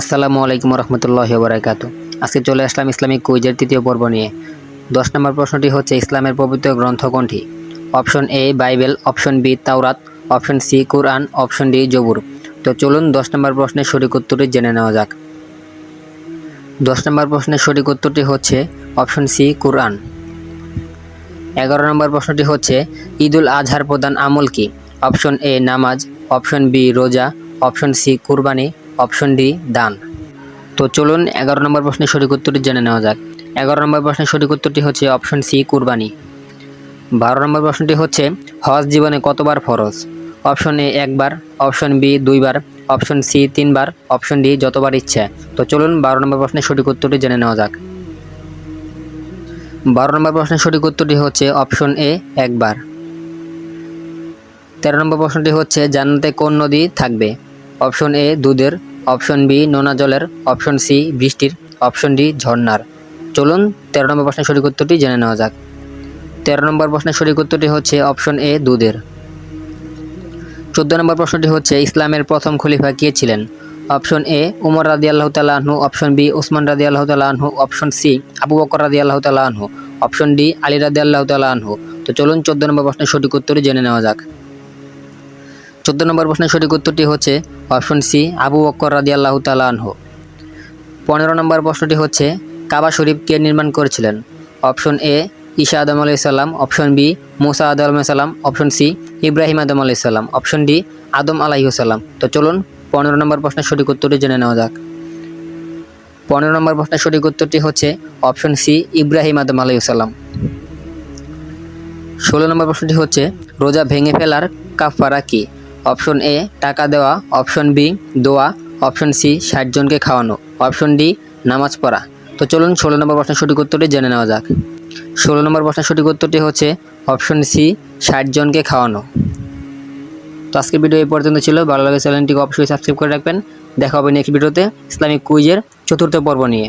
আসসালামু আলাইকুম রহমতুল্লাহ বরাকাত আজকে চলে আসলাম ইসলামিক কুইজের তৃতীয় পর্ব নিয়ে। দশ নম্বর প্রশ্নটি হচ্ছে, ইসলামের পবিত্র গ্রন্থ কোনটি? Option A, Bible, option B, তাওরাত, অপশন সি, কুরআন, অপশন ডি, জবুর। তো চলুন দশ নম্বর প্রশ্নের সঠিক উত্তরটি জেনে নেওয়া যাক। দশ নম্বর প্রশ্নের সঠিক উত্তরটি হচ্ছে, অপশন সি, কুরআন। এগারো নম্বর প্রশ্নটি হচ্ছে, ঈদুল আজহার প্রধান আমল কি? অপশন এ, নামাজ, অপশন বি, রোজা, অপশন সি, কুরবানি অপশন ডি, দান। তো চলুন এগারো নম্বর প্রশ্নের সঠিক উত্তরটি জেনে নেওয়া যাক। এগারো নম্বর প্রশ্নের সঠিক উত্তরটি হচ্ছে অপশন সি, কুরবানি। বারো নম্বর প্রশ্নটি হচ্ছে, হজ জীবনে কতবার ফরজ? অপশন এ, একবার। অপশন বি, দুইবার। অপশন সি, তিনবার। অপশন ডি, যতবার ইচ্ছা। তো চলুন বারো নম্বর প্রশ্নের সঠিক উত্তরটি জেনে নেওয়া যাক। বারো নম্বর প্রশ্নের সঠিক উত্তরটি হচ্ছে অপশন এ, একবার। তেরো নম্বর প্রশ্নটি হচ্ছে, জান্নাতে কোন নদী থাকবে? অপশন এ দুধের, অপশন বি নোনা জলের, অপশন সি বৃষ্টির, অপশন ডি ঝর্ণার। চলুন, তেরো নম্বর প্রশ্নের সঠিক উত্তরটি জেনে নেওয়া যাক। তেরো নম্বর প্রশ্নের সঠিক উত্তরটি হচ্ছে অপশন এ দুধের। চোদ্দ নম্বর প্রশ্নটি হচ্ছে, ইসলামের প্রথম খলিফা কে ছিলেন? অপশন এ, উমর রাদি আল্লাহ তালা আনহু, অপশন বি, উসমান রাদি আল্লাহ তালা আনহু, অপশন সি, আবু বকর রাদি আল্লাহ তালা আনহু, অপশন ডি, আলী রাদি আল্লাহ তালা আনহু। তো চলুন, চোদ্দ নম্বর প্রশ্নের সঠিক উত্তরটি জেনে নেওয়া যাক। চোদ্দ নম্বর প্রশ্নের সঠিক উত্তরটি হচ্ছে অপশন সি, আবু বক্কর রাদি আল্লাহ তালা আনহু। পনেরো নম্বর প্রশ্নটি হচ্ছে, কাবা শরীফ কে নির্মাণ করেছিলেন? অপশন এ ঈশা আদম আলাইসাল্লাম অপশন বি, মুসা আদম আলাইসাল্লাম অপশন সি, ইব্রাহিম আদম আলাইসাল্লাম অপশন ডি, আদম আলাইসাল্লাম তো চলুন, পনেরো নম্বর প্রশ্নের সঠিক উত্তরটি জেনে নেওয়া যাক। পনেরো নম্বর প্রশ্নের সঠিক উত্তরটি হচ্ছে অপশন সি, ইব্রাহিম আদম আলাইসাল্লাম ষোলো নম্বর প্রশ্নটি হচ্ছে, রোজা ভেঙে ফেলার কাফারা কি? অপশন এ, টাকা দেওয়া। অপশন বি, দোয়া। অপশন সি, ষাট জনকে খাওয়ানো। অপশন ডি, নামাজ পড়া। তো চলুন ষোলো নম্বর প্রশ্নের সঠিক উত্তরটি জেনে নেওয়া যাক। ষোলো নম্বর প্রশ্নের সঠিক উত্তরটি হচ্ছে, অপশন সি, ষাট জনকে খাওয়ানো। তো আজকের ভিডিও এই পর্যন্ত ছিল। ভালো লাগে চ্যানেলটিকে অবশ্যই সাবস্ক্রাইব করে রাখবেন। দেখা হবে নেক্সট ভিডিওতে ইসলামিক কুইজের চতুর্থ পর্ব নিয়ে।